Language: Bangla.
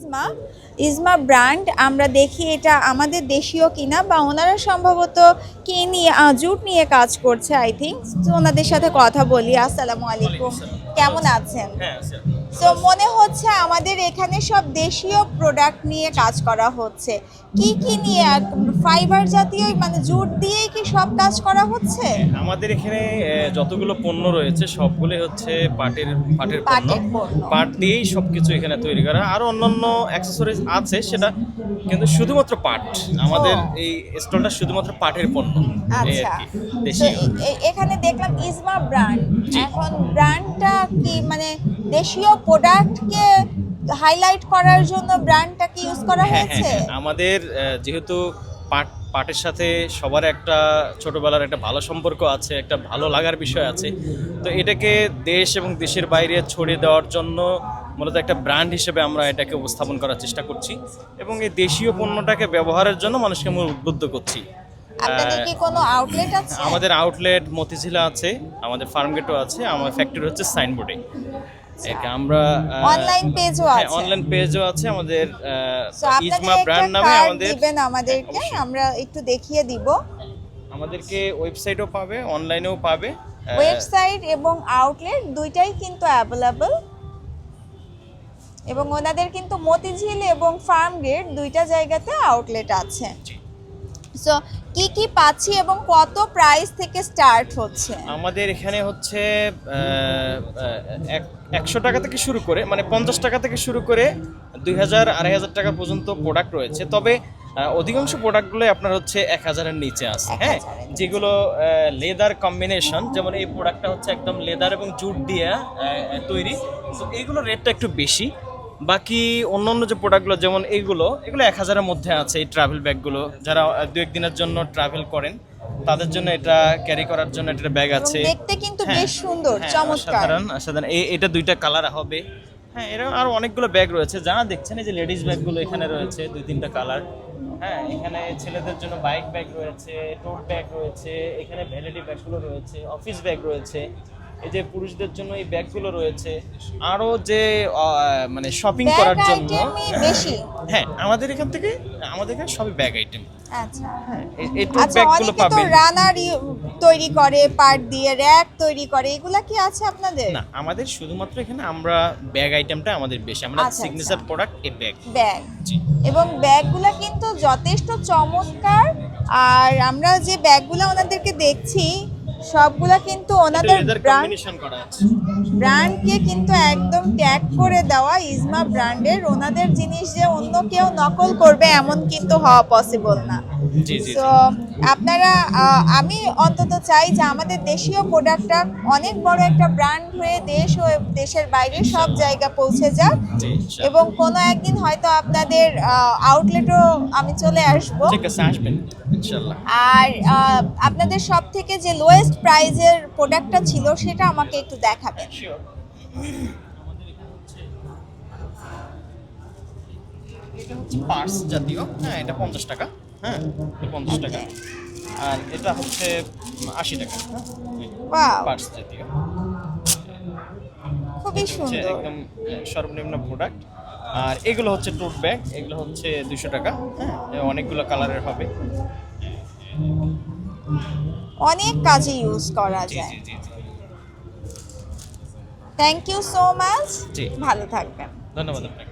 ইজমা ইজমা ব্র্যান্ড আমরা দেখি এটা আমাদের দেশীয় কিনা বা ওনারা সম্ভবত কি নিয়ে জুট নিয়ে কাজ করছে আই থিঙ্ক তো ওনাদের সাথে কথা বলি। আসসালামু আলাইকুম। কেমন আছেন? হ্যাঁ তো মনে হচ্ছে আমাদের এখানে সব দেশীয় প্রোডাক্ট নিয়ে কাজ করা হচ্ছে। কি কি নিয়ে ফাইবার জাতীয় মানে জুট দিয়েই কি সব কাজ করা হচ্ছে? আমাদের এখানে যতগুলো পণ্য রয়েছে সবগুলো হচ্ছে পাটের পাটের পণ্য। পাট দিয়েই সবকিছু এখানে তৈরি করা। আর অন্যান্য অ্যাক্সেসরিজ আছে সেটা কিন্তু শুধুমাত্র পাট। আমাদের এই স্টলটা শুধুমাত্র পাটের পণ্য। আচ্ছা। এখানে দেখলাম ইজমা ব্র্যান্ড এখন ব্র্যান্ডটা কি মানে দেশীয় প্রোডাক্টকে হাইলাইট করার জন্য ব্র্যান্ডটা কি ইউজ করা হ্যাঁ হ্যাঁ হয়েছে? হ্যাঁ। আমাদের যেহেতু পাট পাটের সাথে সবার একটা ছোটবেলার একটা ভালো সম্পর্ক আছে একটা ভালো লাগার বিষয় আছে তো এটাকে দেশ এবং দেশের বাইরে ছড়িয়ে দেওয়ার জন্য মূলত একটা ব্র্যান্ড হিসেবে আমরা এটাকে উপস্থাপন করার চেষ্টা করছি এবং এই দেশীয় পণ্যটাকে ব্যবহারের জন্য মানুষকে আমরা উদ্বুদ্ধ করছি। আমাদের আউটলেট মতিঝিলা আছে আমাদের ফার্মগেটও আছে আমার ফ্যাক্টরি হচ্ছে সাইনবোর্ডে একে আমরা অনলাইন পেজও আছে। অনলাইন পেজও আছে আমাদের ইজমা ব্র্যান্ড নামে আমাদের। দিবেন আমাদেরকে আমরা একটু দেখিয়ে দিব। আমাদেরকে ওয়েবসাইটও পাবে অনলাইনেও পাবে। ওয়েবসাইট এবং আউটলেট দুইটাই কিন্তু অ্যাভেলেবল এবং ওনাদের কিন্তু মতিঝিল এবং ফার্ম গেট দুইটা জায়গাতে আউটলেট আছে। সো কি কি পাচ্ছি এবং কত প্রাইস থেকে স্টার্ট হচ্ছে? আমাদের এখানে হচ্ছে একশো টাকা থেকে শুরু করে মানে পঞ্চাশ টাকা থেকে শুরু করে দুই হাজার আড়াই হাজার টাকা পর্যন্ত প্রোডাক্ট রয়েছে। তবে অধিকাংশ প্রোডাক্টগুলো আপনার হচ্ছে এক হাজারের নিচে আছে হ্যাঁ? 1000 এর নিচে। যেগুলো লেদার কম্বিনেশন যেমন এই প্রোডাক্টটা হচ্ছে একদম লেদার এবং জুট দিয়ে তৈরি। তো এইগুলো রেটটা একটু বেশি। বাকি অন্য অন্য যে প্রোডাক্টগুলো যেমন এইগুলো এগুলো এক হাজারের মধ্যে আছে এই ট্রাভেল ব্যাগগুলো যারা দু একদিনের জন্য ট্রাভেল করেন তাদের জন্য এটা ক্যারি করার জন্য একটা ব্যাগ আছে। দেখতে কিন্তু হ্যাঁ, বেশ সুন্দর হ্যাঁ, চমৎকার। সাধারণ এই এটা দুইটা কালার হবে। হ্যাঁ এরকম আরও অনেকগুলো ব্যাগ রয়েছে। যারা দেখছেন এই যে লেডিস ব্যাগগুলো এখানে রয়েছে দুই তিনটা কালার হ্যাঁ এখানে ছেলেদের জন্য বাইক ব্যাগ রয়েছে টোট ব্যাগ রয়েছে এখানে ভ্যালিডি ব্যাগগুলো রয়েছে অফিস ব্যাগ রয়েছে। এই যে পুরুষদের জন্য এই ব্যাগগুলো রয়েছে আরও যে মানে শপিং করার জন্য বেশি। হ্যাঁ আমাদের এখান থেকে আমাদের এখানে সবই ব্যাগ আইটেম আচ্ছা। হ্যাঁ আচ্ছা ব্যাগগুলো পাবেন। রানার তৈরি করে পার্ট দিয়ে র্যাক তৈরি করে এগুলা কি আছে আপনাদের? না আমাদের শুধুমাত্র এখানে আমরা ব্যাগ আইটেমটা আমাদের বেশি আমরা আচ্ছা, সিগনেচার আচ্ছা। প্রোডাক্ট এই ব্যাগ ব্যাগ এবং ব্যাগগুলা কিন্তু যথেষ্ট চমৎকার আর আমরা যে ব্যাগগুলো ওনাদেরকে দেখছি সবগুলা কিন্তু ওনাদের ব্র্যান্ড ব্র্যান্ডকে কিন্তু একদম ট্যাগ করে দেওয়া ইজমা ব্র্যান্ডের ওনাদের জিনিস যে অন্য কেউ নকল করবে এমন কিন্তু হওয়া পসিবল না। তো আপনারা আমি অন্তত চাই যে আমাদের দেশীয় প্রোডাক্টটা অনেক বড় একটা ব্র্যান্ড হয়ে দেশ ও দেশের বাইরে সব জায়গা পৌঁছে যাক। এবং কোনো একদিন হয়তো আপনাদের আউটলেটও আমি চলে আসব। ঠিক আছে আসবেন আর আপনাদের সব থেকে যে লোয়েস্ট প্রাইজের প্রোডাক্টটা ছিল সেটা আমাকে একটু দেখাবেন। এটা হচ্ছে পার্স জাতীয়। হ্যাঁ এটা পঞ্চাশ টাকা। হ্যাঁ এটা পঞ্চাশ টাকা। আর এটা হচ্ছে আশি টাকা। পার্স জাতীয়। খুবই সুন্দর। একদম সর্বনিম্ন প্রোডাক্ট আর এগুলো হচ্ছে টোট ব্যাগ এগুলো হচ্ছে দুশো টাকা। হ্যাঁ অনেকগুলো কালারের হবে। অনেক কাজে ইউজ করা যায়। থ্যাংক ইউ সো মাচ জি। ভালো থাকবেন। ধন্যবাদ আপনাকে।